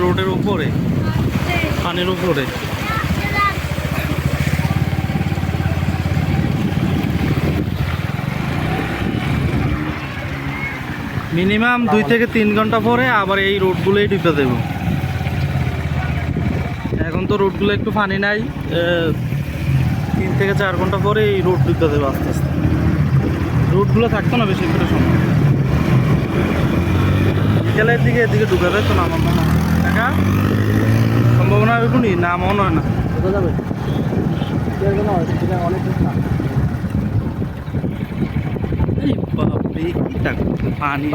রোডের উপরে উপরে। মিনিমাম দুই থেকে তিন ঘণ্টা পরে আবার এই রোডগুলোই ঢুকে দেব। এখন তো রোডগুলো একটু ফানি নাই তিন থেকে চার ঘণ্টা পরে এই রোড ঢুকে দেবো আস্তে আস্তে। রোডগুলো থাকতো না বেশি করে সময়। বিকেলের দিকে এদিকে ঢুকে যাইতো না আমার মনে হয়। দেখা সম্ভাবনা এখনই না মনে হয় না। কোথায় যাবে। অনেক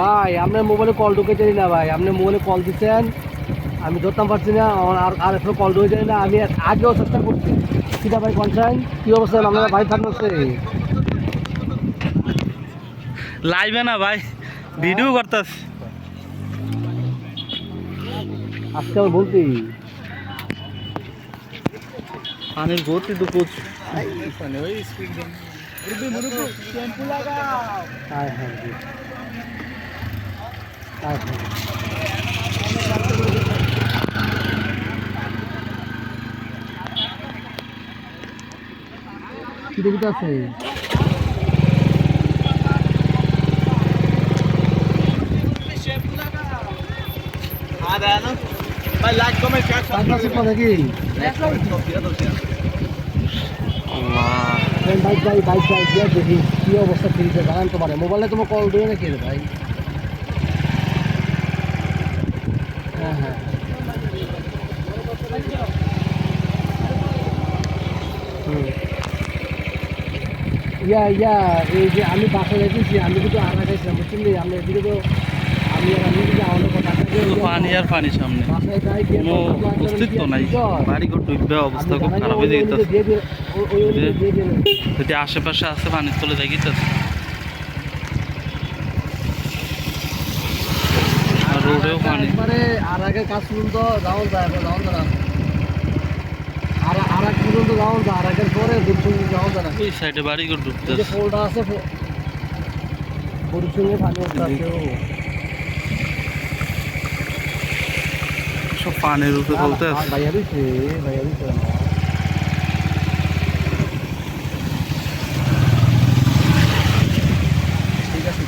ভাই আপনার মোবাইলে কল ঢুকে জানি না ভাই। আপনি মোবাইলে কল দিচ্ছেন আমি ধরতাম পারছি না আমার আর আর এখনও কল ঢুকে জানি না আমি আগেও চেষ্টা করছি। কিনা ভাই কনসাইন কি অবস্থা? আপনারা ভাই থাকছে লাইবে না ভাই। ভিডিও করতেছ। আজকে আমি বলছি পানির গতি তো প্রচুর। হ্যাঁ হ্যাঁ। জি। হ্যাঁ কি বাইক বাইক দেখি। কি অবস্থা ফিরিতে জানান তোমার। মোবাইলে তোমার কল দেবে নাকি ভাই? হ্যাঁ হ্যাঁ। ইয়া ইয়া এই যে আমি বাসায় রেখেছি আমি কিন্তু আনা খাইছিলাম বুঝছেন আমি এদিকে তো আমি আমি কিন্তু আমাদের কথা পানি আর পানি সামনে। কোনো অস্তিত্ব নাই। আর বাড়ি ঘর ডুববে অবস্থা খুব খারাপ হয়ে যেতেছে যদি আশেপাশে আছে পানির তলে দেখিতেছে আর রোডেও পানি। আর আগের কাজ পর্যন্ত যাওয়া যায় যাওয়া যায় আর আর এক পর্যন্ত যাওয়া যায় আর আগের পরে দুর্সঙ্গে যাওয়া যায় ওই সাইডে বাড়ি ঘর এই ডুবতেছে। পোলটা আছে পানি আছে ও। সব পানির উপরে চলতে আছে। ঠিক আছে